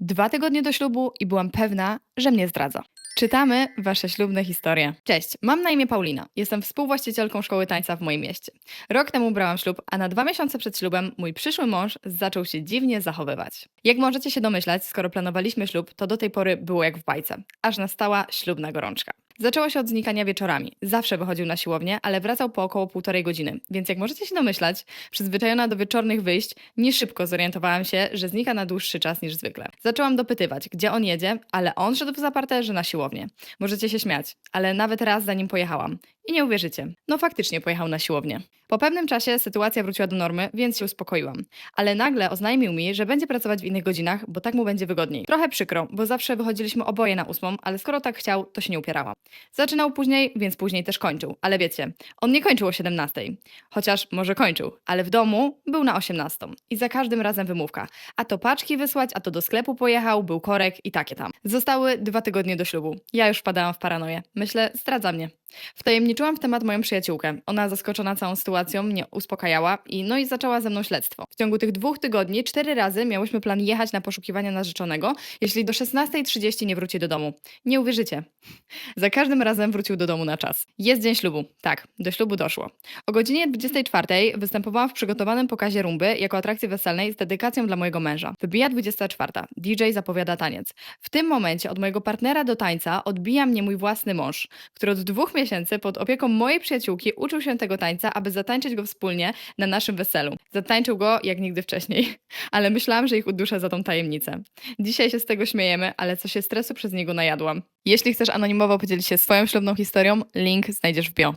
Dwa tygodnie do ślubu i byłam pewna, że mnie zdradza. Czytamy wasze ślubne historie. Cześć, mam na imię Paulina. Jestem współwłaścicielką szkoły tańca w moim mieście. Rok temu brałam ślub, a na dwa miesiące przed ślubem mój przyszły mąż zaczął się dziwnie zachowywać. Jak możecie się domyślać, skoro planowaliśmy ślub, to do tej pory było jak w bajce, aż nastała ślubna gorączka. Zaczęło się od znikania wieczorami. Zawsze wychodził na siłownię, ale wracał po około półtorej godziny. Więc jak możecie się domyślać, przyzwyczajona do wieczornych wyjść, nie szybko zorientowałam się, że znika na dłuższy czas niż zwykle. Zaczęłam dopytywać, gdzie on jedzie, ale on szedł w zaparte, że na siłownię. Możecie się śmiać, ale nawet raz za nim pojechałam. I nie uwierzycie, no faktycznie pojechał na siłownię. Po pewnym czasie sytuacja wróciła do normy, więc się uspokoiłam. Ale nagle oznajmił mi, że będzie pracować w innych godzinach, bo tak mu będzie wygodniej. Trochę przykro, bo zawsze wychodziliśmy oboje na ósmą, ale skoro tak chciał, to się nie upierałam. Zaczynał później, więc później też kończył. Ale wiecie, on nie kończył o 17. Chociaż może kończył, ale w domu był na 18. I za każdym razem wymówka. A to paczki wysłać, a to do sklepu pojechał, był korek i takie tam. Zostały dwa tygodnie do ślubu. Ja już wpadałam w paranoję. Myślę, zdradza mnie. Wtajemniczyłam w temat moją przyjaciółkę. Ona zaskoczona całą sytuacją mnie uspokajała i no i zaczęła ze mną śledztwo. W ciągu tych dwóch tygodni cztery razy miałyśmy plan jechać na poszukiwania narzeczonego, jeśli do 16.30 nie wróci do domu. Nie uwierzycie. Za każdym razem wrócił do domu na czas. Jest dzień ślubu. Tak, do ślubu doszło. O godzinie 24 występowałam w przygotowanym pokazie rumby jako atrakcji weselnej z dedykacją dla mojego męża. Wybija 24. DJ zapowiada taniec. W tym momencie od mojego partnera do tańca odbija mnie mój własny mąż, który od dwóch miesięcy pod opieką mojej przyjaciółki uczył się tego tańca, aby zatańczyć go wspólnie na naszym weselu. Zatańczył go jak nigdy wcześniej, ale myślałam, że ich uduszę za tą tajemnicę. Dzisiaj się z tego śmiejemy, ale co się stresu przez niego najadłam. Jeśli chcesz anonimowo podzielić się swoją ślubną historią, link znajdziesz w bio.